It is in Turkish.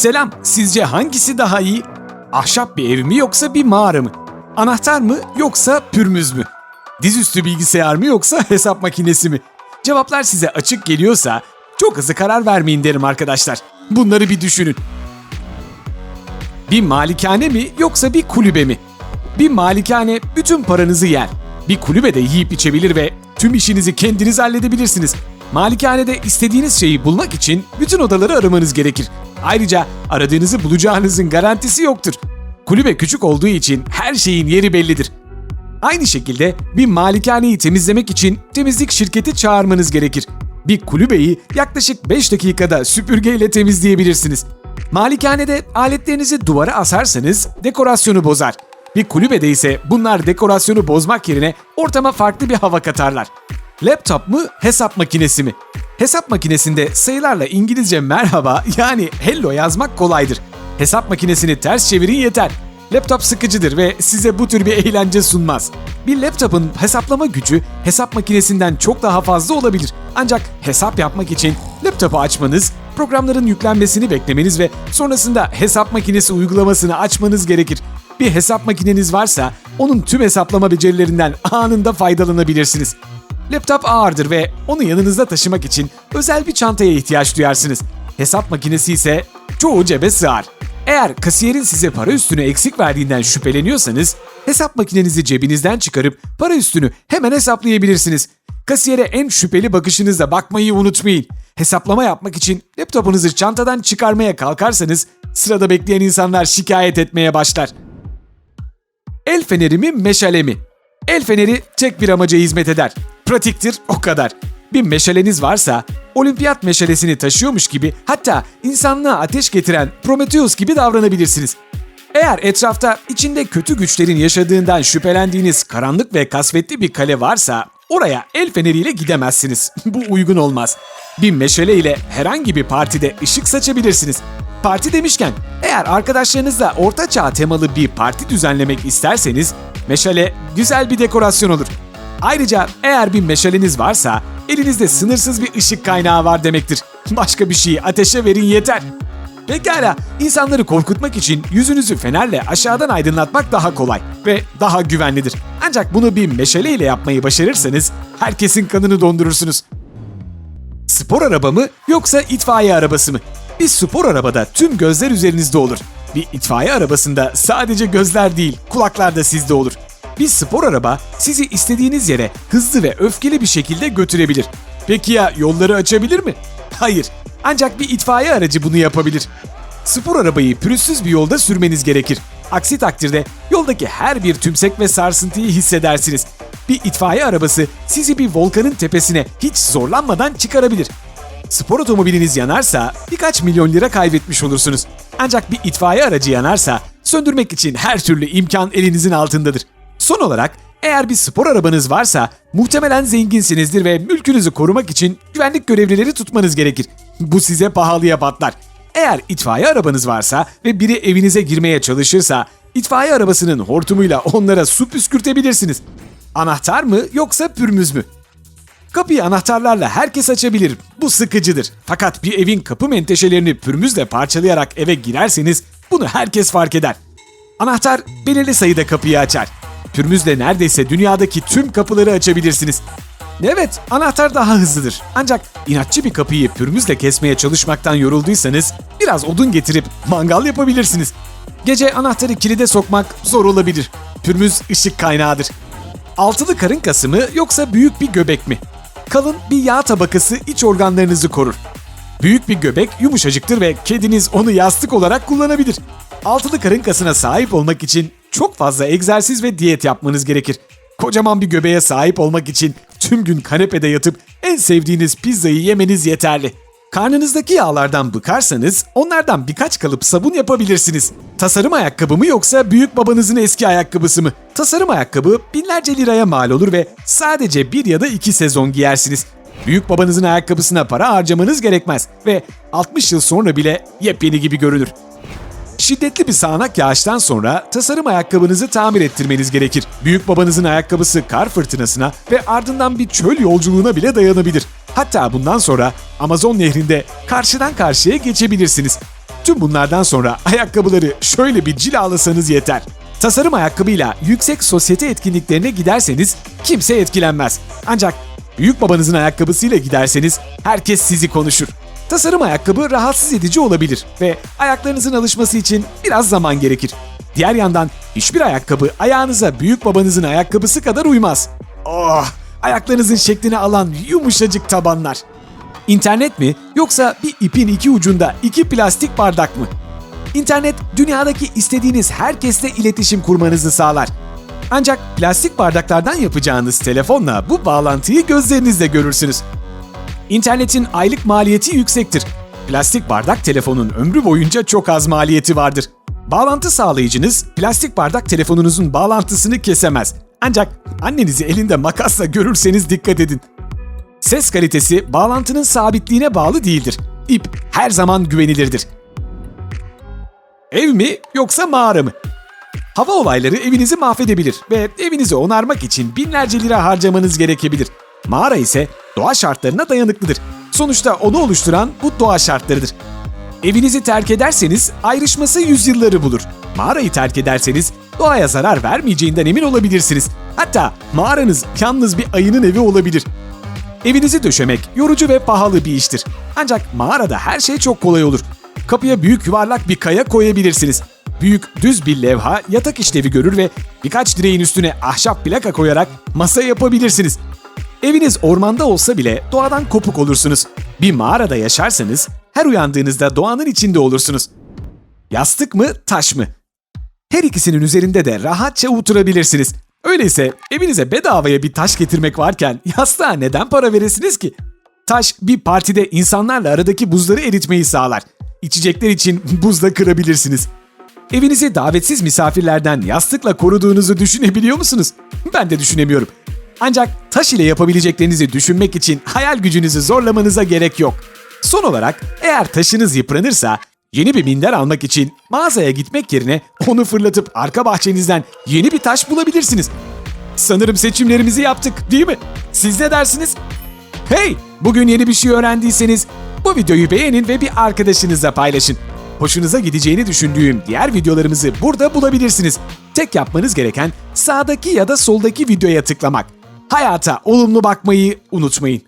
Selam, sizce hangisi daha iyi? Ahşap bir ev mi yoksa bir mağara mı? Anahtar mı yoksa pürmüz mü? Dizüstü bilgisayar mı yoksa hesap makinesi mi? Cevaplar size açık geliyorsa çok hızlı karar vermeyin derim arkadaşlar. Bunları bir düşünün. Bir malikane mi yoksa bir kulübe mi? Bir malikane bütün paranızı yer. Bir kulübe de yiyip içebilir ve tüm işinizi kendiniz halledebilirsiniz. Malikanede istediğiniz şeyi bulmak için bütün odaları aramanız gerekir. Ayrıca aradığınızı bulacağınızın garantisi yoktur. Kulübe küçük olduğu için her şeyin yeri bellidir. Aynı şekilde bir malikaneyi temizlemek için temizlik şirketi çağırmanız gerekir. Bir kulübeyi yaklaşık 5 dakikada süpürgeyle temizleyebilirsiniz. Malikanede aletlerinizi duvara asarsanız dekorasyonu bozar. Bir kulübede ise bunlar dekorasyonu bozmak yerine ortama farklı bir hava katarlar. Laptop mu, hesap makinesi mi? Hesap makinesinde sayılarla İngilizce merhaba yani hello yazmak kolaydır. Hesap makinesini ters çevirin yeter. Laptop sıkıcıdır ve size bu tür bir eğlence sunmaz. Bir laptopun hesaplama gücü hesap makinesinden çok daha fazla olabilir. Ancak hesap yapmak için laptopu açmanız, programların yüklenmesini beklemeniz ve sonrasında hesap makinesi uygulamasını açmanız gerekir. Bir hesap makineniz varsa onun tüm hesaplama becerilerinden anında faydalanabilirsiniz. Laptop ağırdır ve onu yanınızda taşımak için özel bir çantaya ihtiyaç duyarsınız. Hesap makinesi ise çoğu cebe sığar. Eğer kasiyerin size para üstünü eksik verdiğinden şüpheleniyorsanız, hesap makinenizi cebinizden çıkarıp para üstünü hemen hesaplayabilirsiniz. Kasiyere en şüpheli bakışınızla bakmayı unutmayın. Hesaplama yapmak için laptopunuzu çantadan çıkarmaya kalkarsanız sırada bekleyen insanlar şikayet etmeye başlar. El feneri mi meşale mi? El feneri tek bir amaca hizmet eder. Pratiktir o kadar. Bir meşaleniz varsa olimpiyat meşalesini taşıyormuş gibi hatta insanlığa ateş getiren Prometheus gibi davranabilirsiniz. Eğer etrafta içinde kötü güçlerin yaşadığından şüphelendiğiniz karanlık ve kasvetli bir kale varsa oraya el feneriyle gidemezsiniz. Bu uygun olmaz. Bir meşale ile herhangi bir partide ışık saçabilirsiniz. Parti demişken eğer arkadaşlarınızla orta çağ temalı bir parti düzenlemek isterseniz meşale güzel bir dekorasyon olur. Ayrıca eğer bir meşaleniz varsa elinizde sınırsız bir ışık kaynağı var demektir. Başka bir şeyi ateşe verin yeter. Pekala, insanları korkutmak için yüzünüzü fenerle aşağıdan aydınlatmak daha kolay ve daha güvenlidir. Ancak bunu bir meşale ile yapmayı başarırsanız herkesin kanını dondurursunuz. Spor araba mı yoksa itfaiye arabası mı? Bir spor arabada tüm gözler üzerinizde olur. Bir itfaiye arabasında sadece gözler değil, kulaklar da sizde olur. Bir spor araba sizi istediğiniz yere hızlı ve öfkeli bir şekilde götürebilir. Peki ya yolları açabilir mi? Hayır. Ancak bir itfaiye aracı bunu yapabilir. Spor arabayı pürüzsüz bir yolda sürmeniz gerekir. Aksi takdirde yoldaki her bir tümsek ve sarsıntıyı hissedersiniz. Bir itfaiye arabası sizi bir volkanın tepesine hiç zorlanmadan çıkarabilir. Spor otomobiliniz yanarsa birkaç milyon lira kaybetmiş olursunuz. Ancak bir itfaiye aracı yanarsa söndürmek için her türlü imkan elinizin altındadır. Son olarak eğer bir spor arabanız varsa muhtemelen zenginsinizdir ve mülkünüzü korumak için güvenlik görevlileri tutmanız gerekir. Bu size pahalıya patlar. Eğer itfaiye arabanız varsa ve biri evinize girmeye çalışırsa itfaiye arabasının hortumuyla onlara su püskürtebilirsiniz. Anahtar mı yoksa pürmüz mü? Kapıyı anahtarlarla herkes açabilir. Bu sıkıcıdır. Fakat bir evin kapı menteşelerini pürmüzle parçalayarak eve girerseniz bunu herkes fark eder. Anahtar belirli sayıda kapıyı açar. Pürmüzle neredeyse dünyadaki tüm kapıları açabilirsiniz. Evet, anahtar daha hızlıdır. Ancak inatçı bir kapıyı pürmüzle kesmeye çalışmaktan yorulduysanız biraz odun getirip mangal yapabilirsiniz. Gece anahtarı kilide sokmak zor olabilir. Pürmüz ışık kaynağıdır. Altılı karın kası mı yoksa büyük bir göbek mi? Kalın bir yağ tabakası iç organlarınızı korur. Büyük bir göbek yumuşacıktır ve kediniz onu yastık olarak kullanabilir. Altılı karın kasına sahip olmak için çok fazla egzersiz ve diyet yapmanız gerekir. Kocaman bir göbeğe sahip olmak için tüm gün kanepede yatıp en sevdiğiniz pizzayı yemeniz yeterli. Karnınızdaki yağlardan bıkarsanız onlardan birkaç kalıp sabun yapabilirsiniz. Tasarım ayakkabı mı yoksa büyük babanızın eski ayakkabısı mı? Tasarım ayakkabı binlerce liraya mal olur ve sadece bir ya da iki sezon giyersiniz. Büyük babanızın ayakkabısına para harcamanız gerekmez ve 60 yıl sonra bile yepyeni gibi görünür. Şiddetli bir sağanak yağıştan sonra tasarım ayakkabınızı tamir ettirmeniz gerekir. Büyük babanızın ayakkabısı kar fırtınasına ve ardından bir çöl yolculuğuna bile dayanabilir. Hatta bundan sonra Amazon nehrinde karşıdan karşıya geçebilirsiniz. Tüm bunlardan sonra ayakkabıları şöyle bir cilalasanız yeter. Tasarım ayakkabıyla yüksek sosyete etkinliklerine giderseniz kimse etkilenmez. Ancak büyük babanızın ayakkabısıyla giderseniz herkes sizi konuşur. Tasarım ayakkabı rahatsız edici olabilir ve ayaklarınızın alışması için biraz zaman gerekir. Diğer yandan hiçbir ayakkabı ayağınıza büyük babanızın ayakkabısı kadar uymaz. Oh! Ayaklarınızın şeklini alan yumuşacık tabanlar. İnternet mi yoksa bir ipin iki ucunda iki plastik bardak mı? İnternet dünyadaki istediğiniz herkesle iletişim kurmanızı sağlar. Ancak plastik bardaklardan yapacağınız telefonla bu bağlantıyı gözlerinizle görürsünüz. İnternetin aylık maliyeti yüksektir. Plastik bardak telefonun ömrü boyunca çok az maliyeti vardır. Bağlantı sağlayıcınız plastik bardak telefonunuzun bağlantısını kesemez. Ancak annenizi elinde makasla görürseniz dikkat edin. Ses kalitesi bağlantının sabitliğine bağlı değildir. İp her zaman güvenilirdir. Ev mi yoksa mağara mı? Hava olayları evinizi mahvedebilir ve evinizi onarmak için binlerce lira harcamanız gerekebilir. Mağara ise doğa şartlarına dayanıklıdır. Sonuçta onu oluşturan bu doğa şartlarıdır. Evinizi terk ederseniz ayrışması yüzyılları bulur. Mağarayı terk ederseniz doğaya zarar vermeyeceğinden emin olabilirsiniz. Hatta mağaranız yalnız bir ayının evi olabilir. Evinizi döşemek yorucu ve pahalı bir iştir. Ancak mağarada her şey çok kolay olur. Kapıya büyük yuvarlak bir kaya koyabilirsiniz. Büyük düz bir levha yatak işlevi görür ve birkaç direğin üstüne ahşap plaka koyarak masa yapabilirsiniz. Eviniz ormanda olsa bile doğadan kopuk olursunuz. Bir mağarada yaşarsanız her uyandığınızda doğanın içinde olursunuz. Yastık mı, taş mı? Her ikisinin üzerinde de rahatça oturabilirsiniz. Öyleyse evinize bedavaya bir taş getirmek varken yastığa neden para veresiniz ki? Taş bir partide insanlarla aradaki buzları eritmeyi sağlar. İçecekler için buzla kırabilirsiniz. Evinizi davetsiz misafirlerden yastıkla koruduğunuzu düşünebiliyor musunuz? Ben de düşünemiyorum. Ancak taş ile yapabileceklerinizi düşünmek için hayal gücünüzü zorlamanıza gerek yok. Son olarak eğer taşınız yıpranırsa yeni bir minder almak için mağazaya gitmek yerine onu fırlatıp arka bahçenizden yeni bir taş bulabilirsiniz. Sanırım seçimlerimizi yaptık değil mi? Siz ne dersiniz? Hey! Bugün yeni bir şey öğrendiyseniz bu videoyu beğenin ve bir arkadaşınızla paylaşın. Hoşunuza gideceğini düşündüğüm diğer videolarımızı burada bulabilirsiniz. Tek yapmanız gereken sağdaki ya da soldaki videoya tıklamak. Hayata olumlu bakmayı unutmayın.